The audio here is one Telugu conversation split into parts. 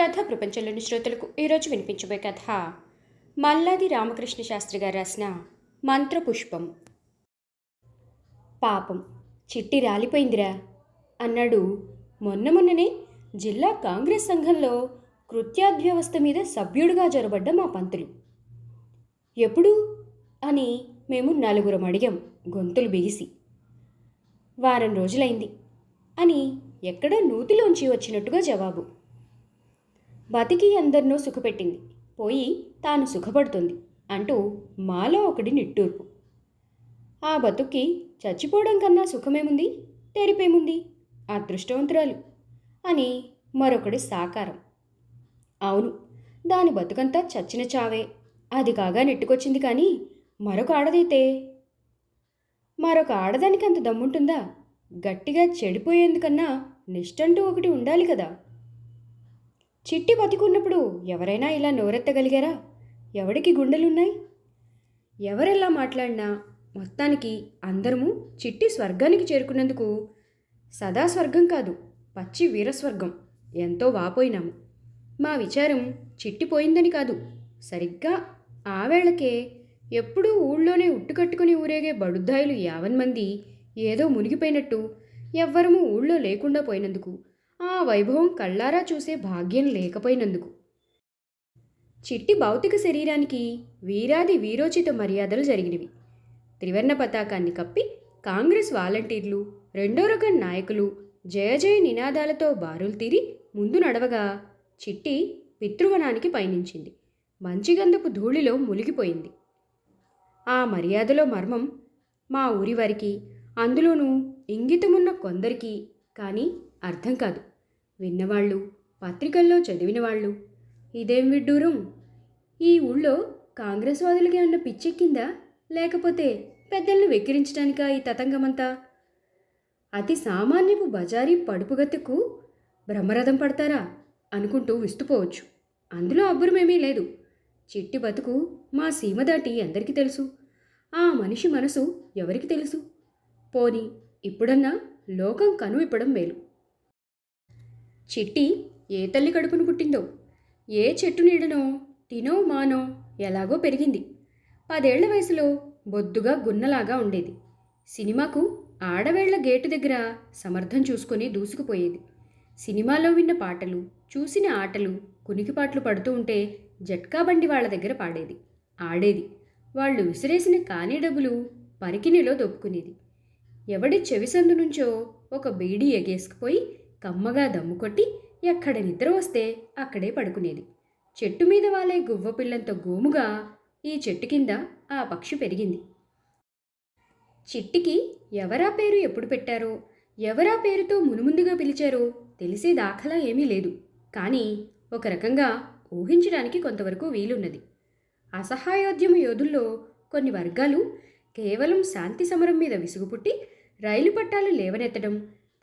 కథ ప్రపంచంలోని శ్రోతలకు ఈరోజు వినిపించబోయే కథ. మల్లాది రామకృష్ణ శాస్త్రి గారు రాసిన మంత్రపుష్పం. పాపం చిట్టి రాలిపోయిందిరా అన్నాడు. మొన్న మొన్ననే జిల్లా కాంగ్రెస్ సంఘంలో కృత్యాధ్యవస్థ మీద సభ్యుడిగా జొరబడ్డ మా పంతులు. ఎప్పుడు? అని మేము నలుగురం అడిగాం గొంతులు బిగిసి. వారం రోజులైంది అని ఎక్కడో నూతిలోంచి వచ్చినట్టుగా జవాబు. బతికి అందరినో సుఖపెట్టింది. పోయి తాను సుఖపడుతుంది అంటూ మాలో ఒకటి నిట్టూర్పు. ఆ బతుక్కి చచ్చిపోవడం కన్నా సుఖమేముంది? తెరిపేముంది? అదృష్టవంతురాలు అని మరొకటి సాకారం. అవును దాని బతుకంతా చచ్చిన చావే. అది కాగా నెట్టుకొచ్చింది కానీ మరొక ఆడదైతే? మరొక ఆడదానికి అంత దమ్ముంటుందా? గట్టిగా చెడిపోయేందుకన్నా నిష్టంటూ ఒకటి ఉండాలి కదా. చిట్టి బతికున్నప్పుడు ఎవరైనా ఇలా నోరెత్తగలిగారా? ఎవడికి గుండెలున్నాయి? ఎవరెలా మాట్లాడినా మొత్తానికి అందరము చిట్టి స్వర్గానికి చేరుకున్నందుకు సదా స్వర్గం కాదు పచ్చి వీరస్వర్గం ఎంతో వాపోయినాము. మా విచారం చిట్టిపోయిందని కాదు సరిగ్గా ఆవేళకే ఎప్పుడూ ఊళ్ళోనే ఉట్టుకట్టుకుని ఊరేగే బడుద్దాయులు యావన్ మంది ఏదో మునిగిపోయినట్టు ఎవ్వరము ఊళ్ళో లేకుండా పోయినందుకు ఆ వైభవం కళ్ళారా చూసే భాగ్యం లేకపోయినందుకు. చిట్టి భౌతిక శరీరానికి వీరాది వీరోచిత మర్యాదలు జరిగినవి. త్రివర్ణ పతాకాన్ని కప్పి కాంగ్రెస్ వాలంటీర్లు రెండో రకం నాయకులు జయ జయ నినాదాలతో బారులు తీరి ముందు నడవగా చిట్టి పితృవనానికి పయనించింది. మంచిగంధపు ధూళిలో మునిగిపోయింది. ఆ మర్యాదలో మర్మం మా ఊరి వారికి అందులోనూ ఇంగితమున్న కొందరికి కానీ అర్థం కాదు. విన్నవాళ్ళు పత్రికల్లో చదివిన వాళ్ళు ఇదేం విడ్డూరం? ఈ ఊళ్ళో కాంగ్రెస్ వాదులకి ఉన్న పిచ్చెక్కిందా? లేకపోతే పెద్దలను వెక్కిరించడానికా ఈ తతంగమంతా? అతి సామాన్యపు బజారీ పడుపుగత్తెకు బ్రహ్మరథం పడతారా? అనుకుంటూ విస్తుపోవచ్చు. అందులో అబ్బురమేమీ లేదు. చిట్టి బతుకు మా సీమ దాటి అందరికీ తెలుసు. ఆ మనిషి మనసు ఎవరికి తెలుసు? పోని ఇప్పుడన్నా లోకం కను ఇప్పడం మేలు. చిట్టి ఏ తల్లి కడుపును పుట్టిందో ఏ చెట్టు నీడనో? తినో మానో? ఎలాగో పెరిగింది. పదేళ్ళ వయసులో బొద్దుగా గున్నలాగా ఉండేది. సినిమాకు ఆడవేళ్ళ గేటు దగ్గర సమర్థం చూసుకొని దూసుకుపోయేది. సినిమాలో విన్న పాటలు చూసిన ఆటలు కునికిపాట్లు పడుతూ ఉంటే జట్కా బండి వాళ్ళ దగ్గర పాడేది. ఆడేది. వాళ్ళు విసిరేసిన కానీ డబ్బులు పరికినిలో దొప్పుకునేది ఎవడి చెవిసందు నుంచో ఒక బీడీ ఎగేసుకుపోయి కమ్మగా దమ్ము కొట్టి ఎక్కడ నిద్ర వస్తే అక్కడే పడుకునేది. చెట్టు మీద వాలే గువ్వ పిల్లంత గోముగా ఈ చెట్టు కింద ఆ పక్షి పెరిగింది. చిట్టికి ఎవరా పేరు ఎప్పుడు పెట్టారో ఎవరా పేరుతో మునుముందుగా పిలిచారో తెలిసే దాఖలా ఏమీ లేదు. కానీ ఒక రకంగా ఊహించడానికి కొంతవరకు వీలున్నది. అసహాయోద్యమ యోధుల్లో కొన్ని వర్గాలు కేవలం శాంతి సమరం మీద విసుగుపుట్టి రైలు పట్టాలు లేవనెత్తడం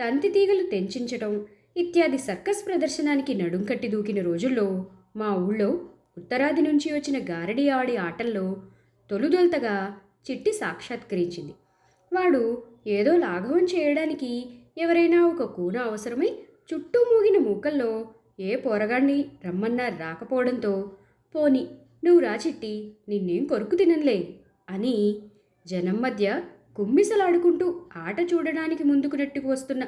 తంతి తీగలు తెంచించడం ఇత్యాది సర్కస్ ప్రదర్శనానికి నడుం కట్టి దూకిన రోజుల్లో మా ఊళ్ళో ఉత్తరాది నుంచి వచ్చిన గారడి ఆడి ఆటల్లో తొలుదొలతగా చిట్టి సాక్షాత్కరించింది. వాడు ఏదో లాఘవం చేయడానికి ఎవరైనా ఒక కూన అవసరమై చుట్టూ మూగిన మూకల్లో ఏ పోరగాణ్ణి రమ్మన్నా రాకపోవడంతో పోని నువ్వు రా చిట్టి నిన్నేం కొరుకు తినలే అని జనం మధ్య కుమ్మిసలాడుకుంటూ ఆట చూడడానికి ముందుకు నెట్టుకు వస్తున్న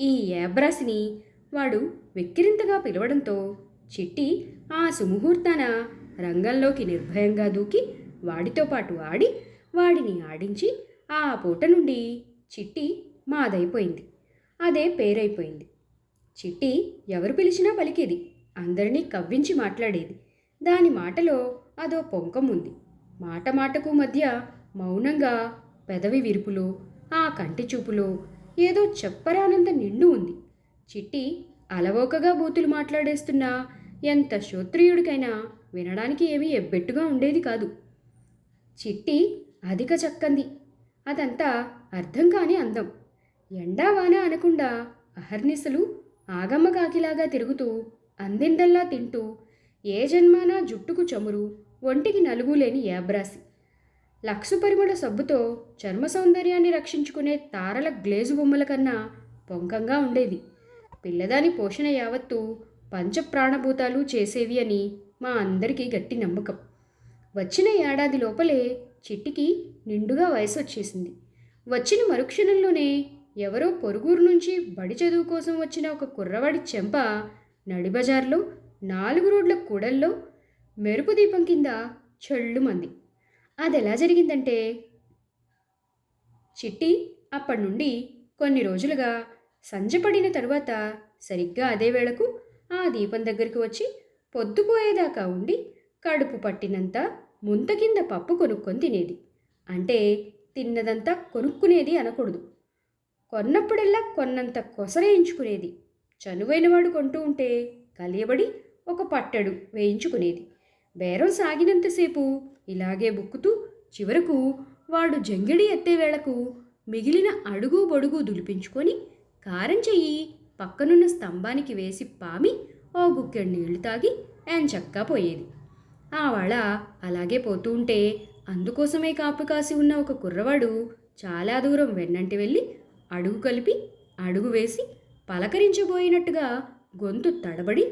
ఈ ఏబ్రాసిని వాడు వెక్కిరింతగా పిలవడంతో చిట్టి ఆ సుముహూర్తాన రంగంలోకి నిర్భయంగా దూకి వాడితో పాటు ఆడి వాడిని ఆడించి ఆ పూట నుండి చిట్టి మాదైపోయింది. అదే పేరైపోయింది. చిట్టి ఎవరు పిలిచినా పలికేది. అందరినీ కవ్వించి మాట్లాడేది. దాని మాటలో అదో పొంకం ఉంది. మాట మాటకు మధ్య మౌనంగా పెదవి విరుపులో ఆ కంటి చూపులో ఏదో చెప్పరానంత నిండు ఉంది. చిట్టి అలవోకగా బూతులు మాట్లాడేస్తున్నా ఎంత శ్రోత్రియుడికైనా వినడానికి ఏమీ ఎబ్బెట్టుగా ఉండేది కాదు. చిట్టి అధిక చక్కంది. అదంతా అర్థం కాని అందం. ఎండా వాన అనకుండా అహర్నిశలు ఆగమ్మ కాకిలాగా తిరుగుతూ అందిందల్లా తింటూ ఏ జన్మానా జుట్టుకు చమురు ఒంటికి నలుగు లేని యాబ్రాసి. లక్షపరిమళ సబ్బుతో చర్మ సౌందర్యాన్ని రక్షించుకునే తారల గ్లేజు బొమ్మల కన్నా పొంకంగా ఉండేది. పిల్లదాని పోషణ యావత్తు పంచప్రాణభూతాలు చేసేవి అని మా అందరికీ గట్టి నమ్మకం. వచ్చిన ఏడాది లోపలే చిట్టికి నిండుగా వయసు వచ్చేసింది వచ్చిన మరుక్షణంలోనే ఎవరో పొరుగురు నుంచి బడి చదువు కోసం వచ్చిన ఒక కుర్రవాడి చెంప నడిబజార్లో నాలుగు రోడ్ల కూడల్లో మెరుపు దీపం కింద చెళ్ళుమంది అది ఎలా జరిగిందంటే? చిట్టి అప్పటి నుండి కొన్ని రోజులుగా సంజపడిన తరువాత సరిగ్గా అదే వేళకు ఆ దీపం దగ్గరికి వచ్చి పొద్దుపోయేదాకా ఉండి కడుపు పట్టినంత ముంత కింద పప్పు కొనుక్కొని తినేది. అంటే తిన్నదంతా కొనుక్కునేది అనకూడదు. కొన్నప్పుడల్లా కొన్నంత కొసరేయించుకునేది చనువైనవాడు కొంటూ ఉంటే కలియబడి ఒక పట్టెడు వేయించుకునేది. బేరం సాగినంతసేపు ఇలాగే బుక్కుతూ చివరకు వాడు జంగిడి ఎత్తే వేళకు మిగిలిన అడుగు బొడుగు దులిపించుకొని కారం చెయ్యి పక్కనున్న స్తంభానికి వేసి పామి ఓ గుక్కెడు నీళ్ళు తాగి ఎంచక్కా పోయేది. ఆ వాళ్ళ అలాగే పోతూ ఉంటే అందుకోసమే కాపు కాసి ఉన్న ఒక కుర్రవాడు చాలా దూరం వెన్నంటి వెళ్ళి అడుగు కలిపి అడుగు వేసి పలకరించబోయినట్టుగా గొంతు తడబడి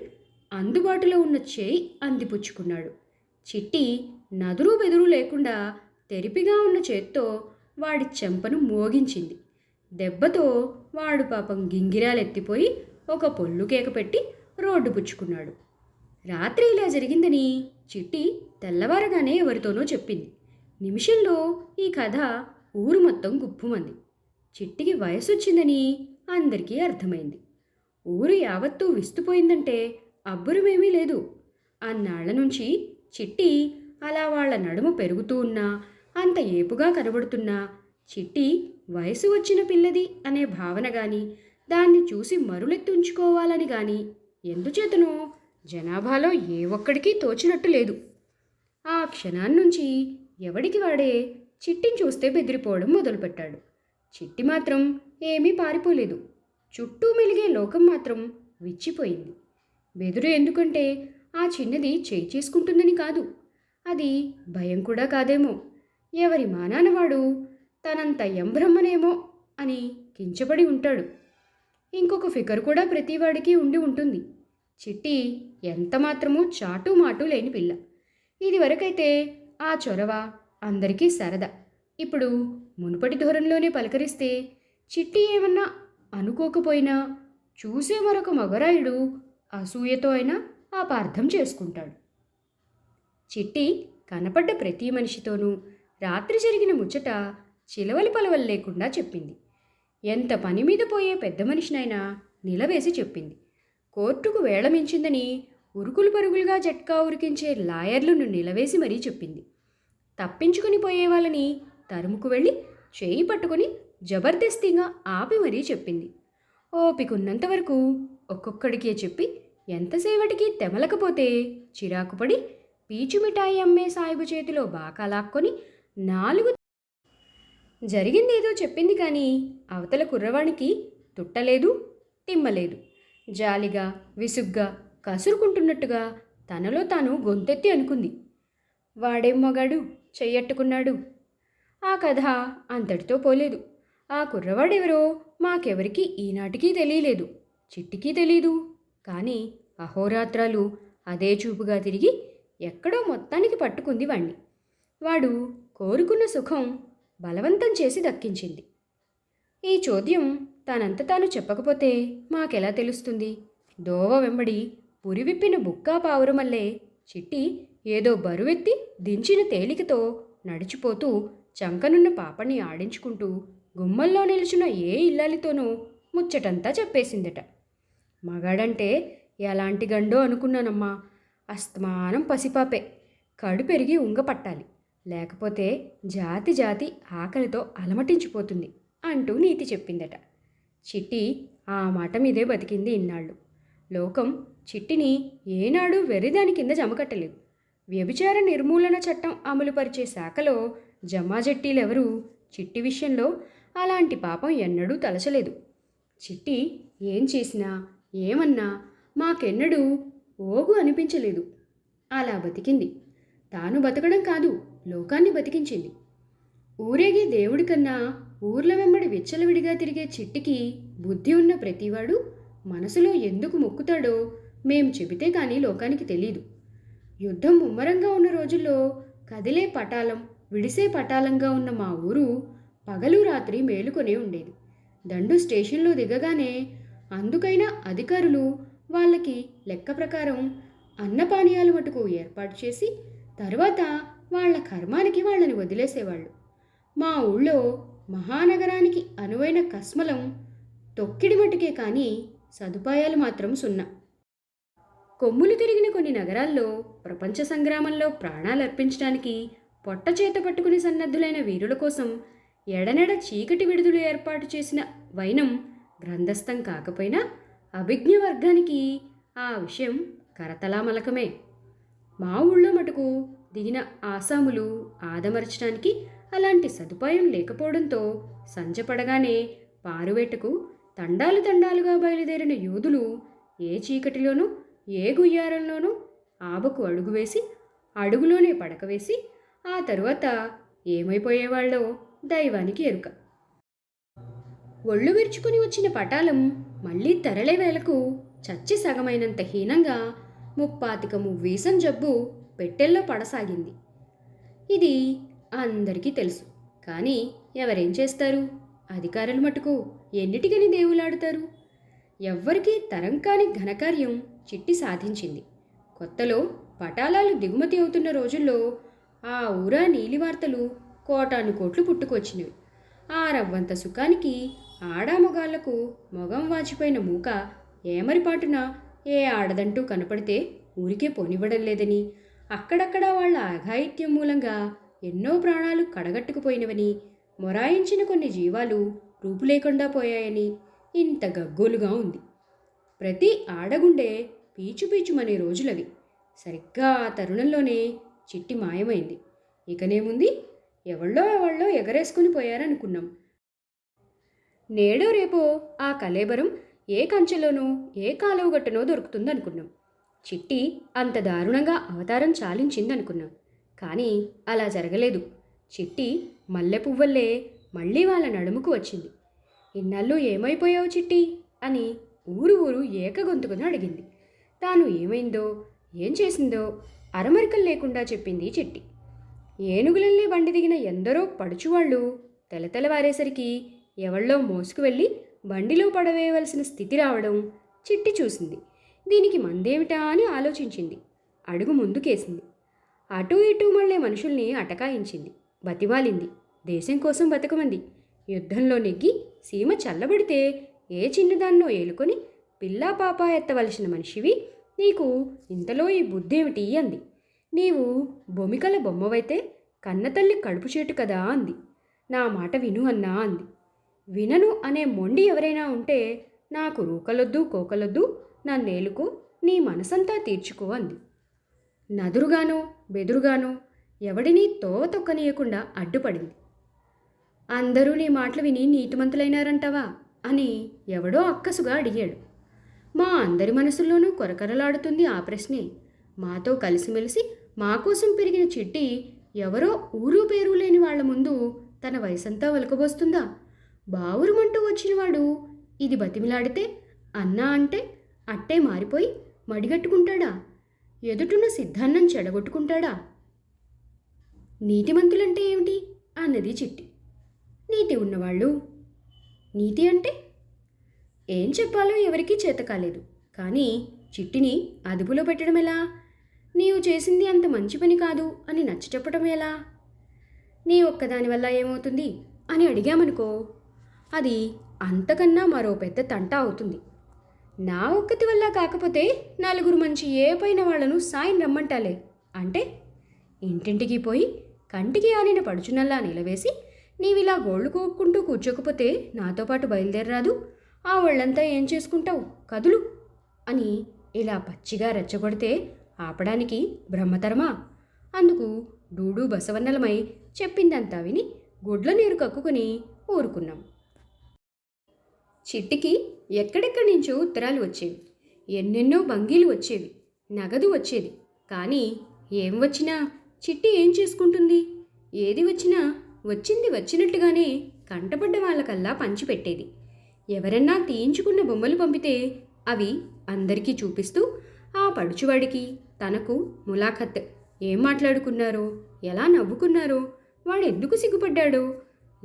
అందుబాటులో ఉన్న చేయి అందిపుచ్చుకున్నాడు. చిట్టి నదురు బెదురు లేకుండా తెరిపిగా ఉన్న చేత్తో వాడి చెంపను మోగించింది. దెబ్బతో వాడు పాపం గింగిరాలెత్తిపోయి ఒక పొల్లు కేక పెట్టి రోడ్డు పుచ్చుకున్నాడు. రాత్రి ఇలా జరిగిందని చిట్టి తెల్లవారగానే ఎవరితోనో చెప్పింది. నిమిషంలో ఈ కథ ఊరు మొత్తం గుప్పుమంది. చిట్టికి వయసు వచ్చిందని అందరికీ అర్థమైంది. ఊరు యావత్తూ విస్తుపోయిందంటే అబ్బురమేమీ లేదు. అన్నాళ్ళ నుంచి చిట్టి అలా వాళ్ళ నడుము పెరుగుతూ ఉన్నా అంత ఏపుగా కనబడుతున్నా చిట్టి వయసు వచ్చిన పిల్లది అనే భావన గాని దాన్ని చూసి మరులెత్తుంచుకోవాలని గాని ఎందుచేతనో జనాభాలో ఏ ఒక్కడికి తోచినట్టు లేదు. ఆ క్షణాన్నుంచి ఎవడికి వాడే చిట్టిని చూస్తే బెదిరిపోవడం మొదలుపెట్టాడు. చిట్టి మాత్రం ఏమీ పారిపోలేదు. చుట్టూ మెలిగే లోకం మాత్రం విచ్చిపోయింది. బెదురు ఎందుకంటే ఆ చిన్నది చేయి చేసుకుంటుందని కాదు. అది భయం కూడా కాదేమో. ఎవరి మానానవాడు తనంత ఎంబ్రహ్మనేమో అని కించబడి ఉంటాడు. ఇంకొక ఫికర్ కూడా ప్రతివాడికి ఉండి ఉంటుంది. చిట్టి ఎంత మాత్రమూ చాటు మాటు లేని పిల్ల. ఇదివరకైతే ఆ చొరవ అందరికీ సరదా. ఇప్పుడు మునుపటి ధోరణిలోనే పలకరిస్తే చిట్టి ఏమన్నా అనుకోకపోయినా చూసే మరొక మగరాయుడు అసూయతో అయినా అపార్థం చేసుకుంటాడు. చిట్టి కనపడ్డ ప్రతి మనిషితోనూ రాత్రి జరిగిన ముచ్చట చిలవలి పలవలు లేకుండా చెప్పింది. ఎంత పని మీద పోయే పెద్ద మనిషినైనా నిలవేసి చెప్పింది. కోర్టుకు వేళమించిందని ఉరుకులు పరుగులుగా జట్కా ఉరికించే లాయర్లను నిలవేసి మరీ చెప్పింది. తప్పించుకుని పోయే వాళ్ళని తరుముకు వెళ్ళి చేయి పట్టుకొని జబర్దస్తిగా ఆపి మరీ చెప్పింది. ఓపికున్నంత వరకు ఒక్కొక్కడికే చెప్పి ఎంతసేపటికి తెమలకపోతే చిరాకుపడి పీచు మిఠాయి అమ్మే సాయిబు చేతిలో బాకా లాక్కొని నాలుగు జరిగిందేదో చెప్పింది కానీ అవతల కుర్రవానికి తుట్టలేదు తిమ్మలేదు. జాలిగా విసుగ్గా కసురుకుంటున్నట్టుగా తనలో తాను గొంతెత్తి అనుకుంది. వాడేం మగాడు? చెయ్యట్టుకున్నాడు? ఆ కథ అంతటితో పోలేదు. ఆ కుర్రవాడెవరో మాకెవరికి ఈనాటికి తెలియలేదు. చిట్టికి తెలీదు. కానీ అహోరాత్రాలు అదే చూపుగా తిరిగి ఎక్కడో మొత్తానికి పట్టుకుంది వాణ్ణి. వాడు కోరుకున్న సుఖం బలవంతం చేసి దక్కించింది. ఈ చోద్యం తానంత తాను చెప్పకపోతే మాకెలా తెలుస్తుంది? దోవ వెంబడి పురివిప్పిన బుక్కా పావురమల్లే చిట్టి ఏదో బరువెత్తి దించిన తేలికతో నడిచిపోతూ చంకనున్న పాపని ఆడించుకుంటూ గుమ్మల్లో నిలుచున్న ఏ ఇల్లాలితోనూ ముచ్చటంతా చెప్పేసిందట. మగాడంటే ఎలాంటి గండో అనుకున్నానమ్మా. అస్తమానం పసిపాపే. కడు పెరిగి ఉంగపట్టాలి లేకపోతే జాతి జాతి ఆకలితో అలమటించిపోతుంది అంటూ నీతి చెప్పిందట. చిట్టి ఆ మాట మీదే బతికింది ఇన్నాళ్ళు. లోకం చిట్టిని ఏనాడు వెర్రిదాని కింద జమకట్టలేదు. వ్యభిచార నిర్మూలన చట్టం అమలుపరిచే శాఖలో జమాజట్టీలెవరూ చిట్టి విషయంలో అలాంటి పాపం ఎన్నడూ తలచలేదు. చిట్టి ఏం చేసినా ఏమన్నా? మాకెన్నడూ ఓగు అనిపించలేదు. అలా బతికింది. తాను బతకడం కాదు లోకాన్ని బతికించింది. ఊరేగి దేవుడి కన్నా ఊర్ల వెంబడి విచ్చలవిడిగా తిరిగే చిట్టికి బుద్ధి ఉన్న ప్రతివాడు మనసులో ఎందుకు మొక్కుతాడో మేం చెబితే కానీ లోకానికి తెలీదు. యుద్ధం ముమ్మరంగా ఉన్న రోజుల్లో కదిలే పటాలం విడిసే పటాలంగా ఉన్న మా ఊరు పగలు రాత్రి మేలుకొనే ఉండేది. దండు స్టేషన్లో దిగగానే అందుకైనా అధికారులు వాళ్ళకి లెక్క ప్రకారం అన్నపానీయాలు మటుకు ఏర్పాటు చేసి తర్వాత వాళ్ళ కర్మానికి వాళ్ళని వదిలేసేవాళ్ళు. మా ఊళ్ళో మహానగరానికి అనువైన కస్మలం తొక్కిడి మటుకే కానీ సదుపాయాలు మాత్రం సున్నా. కొమ్ములు తిరిగిన కొన్ని నగరాల్లో ప్రపంచ సంగ్రామంలో ప్రాణాలు అర్పించడానికి పొట్ట చేత పట్టుకుని సన్నద్ధులైన వీరుల కోసం ఎడనెడ చీకటి విడుదల ఏర్పాటు చేసిన వైనం గ్రంథస్థం కాకపోయినా అభిజ్ఞ వర్గానికి ఆ విషయం కరతలామలకమే మా ఊళ్ళో మటుకు దిగిన ఆసాములు ఆదమరచడానికి అలాంటి సదుపాయం లేకపోవడంతో సంజపడగానే పారువేటకు తండాలు తండాలుగా బయలుదేరిన యోధులు ఏ చీకటిలోనూ ఏ గుయ్యారంలోనూ ఆబకు అడుగు వేసి అడుగులోనే పడక వేసి ఆ తరువాత ఏమైపోయేవాళ్ళో దైవానికి ఎరుక. ఒళ్ళు విరుచుకుని వచ్చిన పటాలం మళ్ళీ తరలే వేళకు చచ్చి సగమైనంత హీనంగా ముప్పాతిక మువ్వీసం జబ్బు పెట్టెల్లో పడసాగింది. ఇది అందరికీ తెలుసు కానీ ఎవరేం చేస్తారు? అధికారులు మటుకు ఎన్నిటికని దేవులాడుతారు? ఎవ్వరికీ తరం కాని ఘనకార్యం చిట్టి సాధించింది. కొత్తలో పటాలాలు దిగుమతి అవుతున్న రోజుల్లో ఆ ఊరా నీలి వార్తలు కోటాను కోట్లు పుట్టుకొచ్చినవి. ఆ రవ్వంత సుఖానికి ఆడామగాళ్ళకు మొగం వాచిపోయిన మూక ఏమరిపాటున? ఏ ఆడదంటూ కనపడితే ఊరికే పోనివ్వడం లేదని. అక్కడక్కడ వాళ్ళ అఘాయిత్యం మూలంగా ఎన్నో ప్రాణాలు కడగట్టుకుపోయినవని మొరాయించిన కొన్ని జీవాలు రూపు లేకుండా పోయాయని ఇంత గగ్గోలుగా ఉంది. ప్రతి ఆడగుండే పీచు పీచుమనే రోజులవి. సరిగ్గా ఆ తరుణంలోనే చిట్టి మాయమైంది. ఇకనేముంది? ఎవళ్ళో ఎవళ్ళో ఎగరేసుకుని పోయారనుకున్నాం. నేడో రేపో ఆ కలేబరం ఏ కంచెలోనో ఏ కాలువగట్టునో దొరుకుతుందనుకున్నాం. చిట్టి అంత దారుణంగా అవతారం చాలించిందనుకున్నాం. కానీ అలా జరగలేదు. చిట్టి మల్లె పువ్వల్లే మళ్ళీ వాళ్ళ నడుముకు వచ్చింది. ఇన్నాళ్ళు ఏమైపోయావు చిట్టి? అని ఊరు ఊరు ఏకగొంతుకుని అడిగింది. తాను ఏమైందో ఏం చేసిందో అరమరికలు లేకుండా చెప్పింది చిట్టి. ఏనుగులల్లే బండి దిగిన ఎందరో పడుచువాళ్ళు తెలతెలవారేసరికి ఎవళ్ళో మోసుకు వెళ్ళి బండిలో పడవేయవలసిన స్థితి రావడం చిట్టి చూసింది. దీనికి మందేమిటా అని ఆలోచించింది. అడుగు ముందుకేసింది. అటూ ఇటూ మళ్ళీ మనుషుల్ని అటకాయించింది. బతిమాలింది. దేశం కోసం బతకమంది. యుద్ధంలో నెగ్గి సీమ చల్లబడితే ఏ చిన్నదాన్నో ఏలుకొని పిల్లా పాప ఎత్తవలసిన మనిషివి నీకు ఇంతలో ఈ బుద్ధేమిటి అంది. నీవు బొమికల బొమ్మవైతే కన్నతల్లి కడుపు చేటు కదా అంది. నా మాట విను అన్నా అంది. వినను అనే మొండి ఎవరైనా ఉంటే నాకు రూకలొద్దు కోకలొద్దు నన్నేలుకు నీ మనసంతా తీర్చుకో అంది. నదురుగానో బెదురుగానో ఎవడిని తోవ తొక్కనీయకుండా అడ్డుపడింది. అందరూ నీ మాటలు విని నీతిమంతులైనారంటావా అని ఎవడో అక్కసుగా అడిగాడు. మా అందరి మనసుల్లోనూ కొరకరలాడుతుంది ఆ ప్రశ్నే. మాతో కలిసిమెలిసి మా కోసం పెరిగిన చిట్టి ఎవరో ఊరు పేరు లేని వాళ్ళ ముందు తన వయసంతా ఒలకబోస్తుందా బావురుమంటూ వచ్చినవాడు. ఇది బతిమిలాడితే అన్నా అంటే అట్టే మారిపోయి మడిగట్టుకుంటాడా? ఎదుటున్న సిద్ధాన్నం చెడగొట్టుకుంటాడా? నీతిమంతులంటే ఏమిటి? అన్నది చిట్టి. నీతి ఉన్నవాళ్ళు? నీతి అంటే? ఏం చెప్పాలో ఎవరికీ చేత కాలేదు. కానీ చిట్టిని అదుపులో పెట్టడం ఎలా? నీవు చేసింది అంత మంచి పని కాదు అని నచ్చ చెప్పడం ఎలా? నీ ఒక్కదాని వల్ల ఏమవుతుంది అని అడిగామనుకో. అది అంతకన్నా మరో పెద్ద తంట అవుతుంది. నా ఒక్కతి వల్ల కాకపోతే నలుగురు మంచి ఏ పైన వాళ్ళను సాయం రమ్మంటాలే. అంటే? ఇంటింటికి పోయి కంటికి ఆనిన పడుచునల్లా నిలవేసి నీవిలా గోళ్ళు కోక్కుంటూ కూర్చోకపోతే నాతో పాటు బయలుదేరరాదు. ఆ వాళ్ళంతా ఏం చేసుకుంటావు? కదులు! అని ఇలా పచ్చిగా రెచ్చగొడితే ఆపడానికి బ్రహ్మతరమా? అందుకు డూడు బసవన్నలమై చెప్పిందంతా విని గుడ్ల నీరు కక్కుకొని ఊరుకున్నాం. చిట్టికి ఎక్కడెక్కడి నుంచో ఉత్తరాలు వచ్చేవి. ఎన్నెన్నో భంగీలు వచ్చేవి. నగదు వచ్చేది. కానీ ఏం వచ్చినా చిట్టి ఏం చేసుకుంటుంది? ఏది వచ్చినా వచ్చింది వచ్చినట్టుగానే కంటపడ్డ వాళ్ళకల్లా పంచిపెట్టేది ఎవరన్నా తీయించుకున్న బొమ్మలు పంపితే అవి అందరికీ చూపిస్తూ ఆ పడుచువాడికి తనకు ములాఖత్ ఏం మాట్లాడుకున్నారో ఎలా నవ్వుకున్నారో వాడు ఎందుకు సిగ్గుపడ్డాడో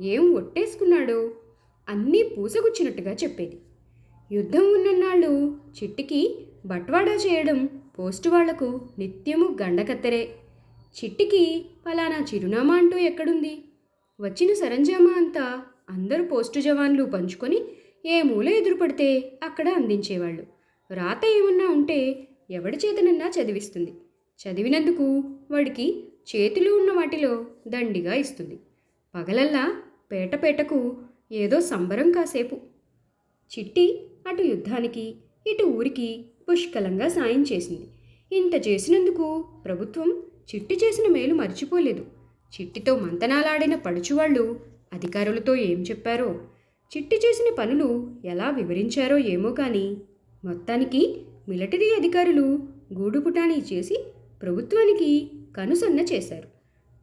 ఏం ఒట్టేసుకున్నాడో అన్నీ పూసగుచ్చినట్టుగా చెప్పేది. యుద్ధం ఉన్ననాళ్ళు చిట్టికి బట్వాడా చేయడం పోస్టు వాళ్ళకు నిత్యము గండకత్తెరే. చిట్టికి ఫలానా చిరునామా అంటూ ఎక్కడుంది? వచ్చిన సరంజామా అంతా అందరూ పోస్టు జవాన్లు పంచుకొని ఏ మూల ఎదురుపడితే అక్కడ అందించేవాళ్ళు. రాత ఏమన్నా ఉంటే ఎవడి చేతనన్నా చదివిస్తుంది. చదివినందుకు వాడికి చేతిలో ఉన్న వాటిలో దండిగా ఇస్తుంది. పగలల్లా పేటపేటకు ఏదో సంబరం కాసేపు. చిట్టి అటు యుద్ధానికి ఇటు ఊరికి పుష్కలంగా సాయం చేసింది. ఇంత చేసినందుకు ప్రభుత్వం చిట్టి చేసిన మేలు మర్చిపోలేదు. చిట్టితో మంతనాలాడిన పడుచువాళ్ళు అధికారులతో ఏం చెప్పారో చిట్టి చేసిన పనులు ఎలా వివరించారో ఏమో కానీ మొత్తానికి మిలిటరీ అధికారులు గూడుపుటానీ చేసి ప్రభుత్వానికి కనుసన్న చేశారు.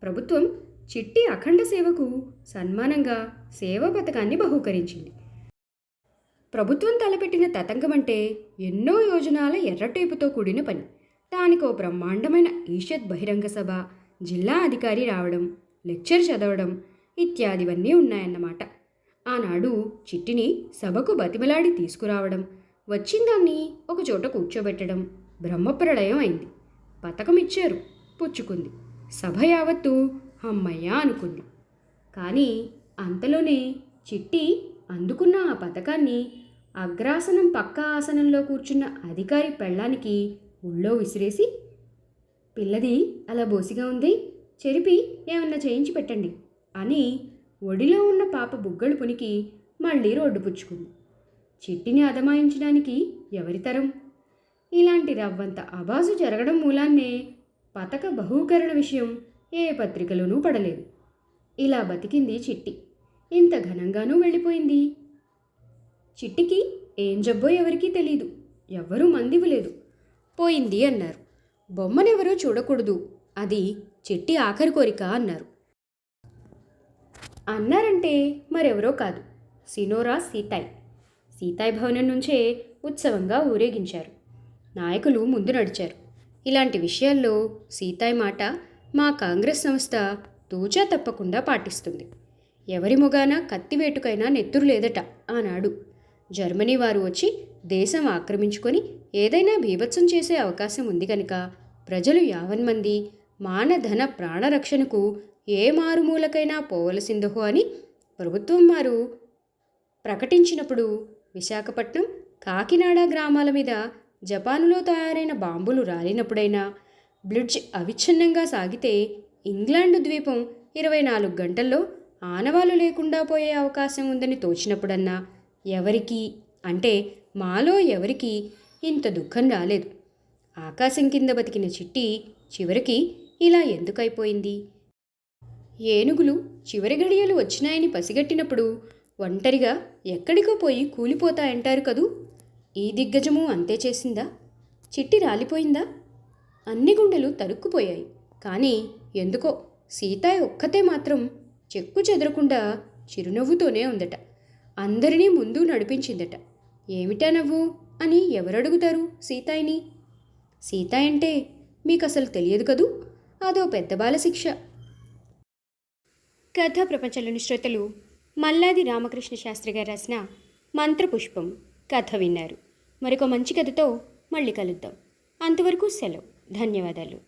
ప్రభుత్వం చిట్టి అఖండ సేవకు సన్మానంగా సేవా పథకాన్ని బహూకరించింది. ప్రభుత్వం తలపెట్టిన తతంగం అంటే ఎన్నో యోజనాల ఎర్రటేపుతో కూడిన పని. దానికో బ్రహ్మాండమైన ఈషత్ బహిరంగ సభ జిల్లా అధికారి రావడం లెక్చర్ చదవడం ఇత్యాదివన్నీ ఉన్నాయన్నమాట. ఆనాడు చిట్టిని సభకు బతిమలాడి తీసుకురావడం వచ్చిందాన్ని ఒకచోట కూర్చోబెట్టడం బ్రహ్మప్రళయం అయింది. పథకం ఇచ్చారు పుచ్చుకుంది. సభ యావత్తు అమ్మయ్యా అనుకుంది. కానీ అంతలోనే చిట్టి అందుకున్న ఆ పథకాన్ని అగ్రాసనం పక్క ఆసనంలో కూర్చున్న అధికారి పెళ్ళానికి ఉళ్ళో విసిరేసి పిల్లది అలా బోసిగా ఉంది చెరిపి ఏమన్నా చేయించి పెట్టండి అని ఒడిలో ఉన్న పాప బుగ్గలు పునికి మళ్ళీ రోడ్డు పుచ్చుకుంది. చిట్టిని అదమాయించడానికి ఎవరి తరం? ఇలాంటి రవ్వంత అబాజు జరగడం మూలాన్నే పతక బహూకరణ విషయం ఏ పత్రికలోనూ పడలేదు. ఇలా బతికింది చిట్టి. ఇంత ఘనంగానూ వెళ్ళిపోయింది. చిట్టికి ఏం జబ్బో ఎవరికీ తెలీదు. ఎవ్వరూ మందివ్వలేదు. పోయింది అన్నారు. బొమ్మనెవరూ చూడకూడదు. అది చిట్టి ఆఖరి కోరిక అన్నారు. అన్నారంటే మరెవరో కాదు. సినోరా సీతాయ్. సీతాయ్ భవనం నుంచే ఉత్సవంగా ఊరేగించారు. నాయకులు ముందు నడిచారు. ఇలాంటి విషయాల్లో సీతాయ్ మాట మా కాంగ్రెస్ సంస్థ తూచా తప్పకుండా పాటిస్తుంది. ఎవరి మొగాన కత్తివేటుకైనా నెత్తురు లేదట ఆనాడు. జర్మనీ వారు వచ్చి దేశం ఆక్రమించుకొని ఏదైనా బీభత్సం చేసే అవకాశం ఉంది కనుక ప్రజలు యావన్మంది మానధన ప్రాణరక్షణకు ఏ మారుమూలకైనా పోవలసిందహో అని ప్రభుత్వం వారు ప్రకటించినప్పుడు విశాఖపట్నం కాకినాడ గ్రామాల మీద జపానులో తయారైన బాంబులు రాలినప్పుడైనా బ్లిడ్జ్ అవిచ్ఛిన్నంగా సాగితే ఇంగ్లాండ్ ద్వీపం ఇరవై నాలుగు గంటల్లో ఆనవాలు లేకుండా పోయే అవకాశం ఉందని తోచినప్పుడన్నా ఎవరికి అంటే మాలో ఎవరికి ఇంత దుఃఖం రాలేదు. ఆకాశం కింద బతికిన చిట్టి చివరికి ఇలా ఎందుకైపోయింది? ఏనుగులు చివరి గడియలు వచ్చినాయని పసిగట్టినప్పుడు ఒంటరిగా ఎక్కడికో పోయి కూలిపోతాయంటారు కదూ? ఈ దిగ్గజము అంతే చేసిందా? చిట్టి రాలిపోయిందా? అన్ని గుండెలు తరుక్కుపోయాయి. కానీ ఎందుకో సీతాయి ఒక్కతే మాత్రం చెక్కు చెదరకుండా చిరునవ్వుతోనే ఉందట. అందరినీ ముందు నడిపించిందట. ఏమిటా నవ్వు? అని ఎవరడుగుతారు సీతాయిని? సీతాయ్ అంటే మీకు అసలు తెలియదు కదూ? అదో పెద్ద బాల శిక్ష కథా ప్రపంచంలోని శ్రోతలు మల్లాది రామకృష్ణ శాస్త్రి గారు రాసిన మంత్రపుష్పం కథ విన్నారు. మరొక మంచి కథతో మళ్ళీ కలుద్దాం. అంతవరకు సెలవు. ధన్యవాదాలు